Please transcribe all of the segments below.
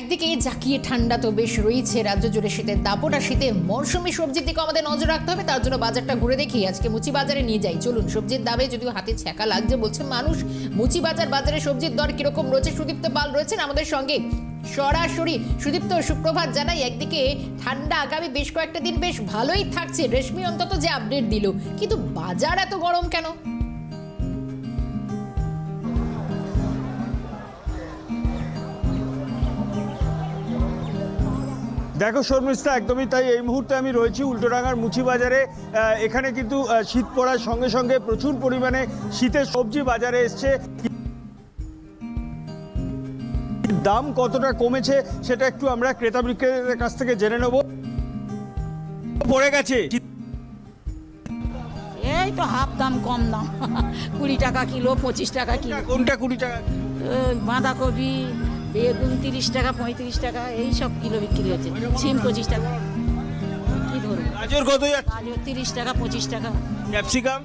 একদিকে জাকিয়ে ঠান্ডা তো বেশ রয়েছে, রাজ্য জুড়ে শীতের দাপটা শীতে মরশুমি সবজির দিকে আমাদের নজর রাখতে হবে, তার জন্য বাজারটা ঘুরে দেখি। আজকে মুচি বাজারে নিয়ে যাই। চলুন, সবজির দামে যদিও হাতে ছ্যাঁকা লাগছে বলছে মানুষ, মুচি বাজার বাজারে সবজির দর কীরকম রয়েছে? সুদীপ্ত পাল রয়েছেন আমাদের সঙ্গে। সরাসরি সুদীপ্ত সুপ্রভাত জানাই, একদিকে ঠান্ডা আগামী বেশ কয়েকটা দিন বেশ ভালোই থাকছে। রেশমি অন্তত যে আপডেট দিল। কিন্তু বাজার এত গরম কেন? দেখো শর্মিষ্ঠা একদমই তাই। এই মুহূর্তে আমি রয়েছি উল্টোডাঙ্গার মুচি বাজারে এখানে কিন্তু শীত পড়ার সঙ্গে সঙ্গে প্রচুর পরিমাণে শীতের সবজি বাজারে এসছে। দাম কতটা কমেছে সেটা একটু আমরা ক্রেতা বিক্রেতাদের কাছ থেকে জেনে নেব। পড়ে গেছে। এই তো হাফ দাম কম দাম। কুড়ি টাকা কিলো পঁচিশ টাকা কিলো। কোনটা কুড়ি টাকা? বাঁধাকপি বেগুন তিরিশ টাকা পঁয়ত্রিশ টাকা এই সব কিলো বিক্রি হচ্ছে। সিম পঁচিশ টাকা। কি ধরুন? গাজর কত যাচ্ছে? গাজর তিরিশ টাকা পঁচিশ টাকা। ক্যাপসিকাম?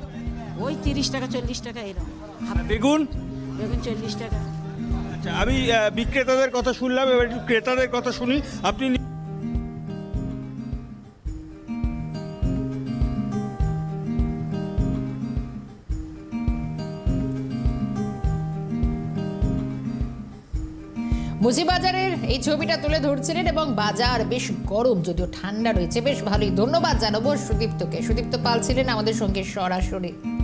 ওই তিরিশ টাকা চল্লিশ টাকা এরকম। বেগুন? বেগুন চল্লিশ টাকা। আচ্ছা আমি আহ, বিক্রেতাদের কথা শুনলাম এবার একটু ক্রেতাদের কথা শুনি। আপনি নি- মুজিবাজারের এই ছবিটা তুলে ধরছিলেন এবং বাজার বেশ গরম, যদিও ঠান্ডা রয়েছে। বেশ ভালোই। ধন্যবাদ জানাব সুদীপ্তকে। সুদীপ্ত পাল ছিলেন আমাদের সঙ্গে সরাসরি।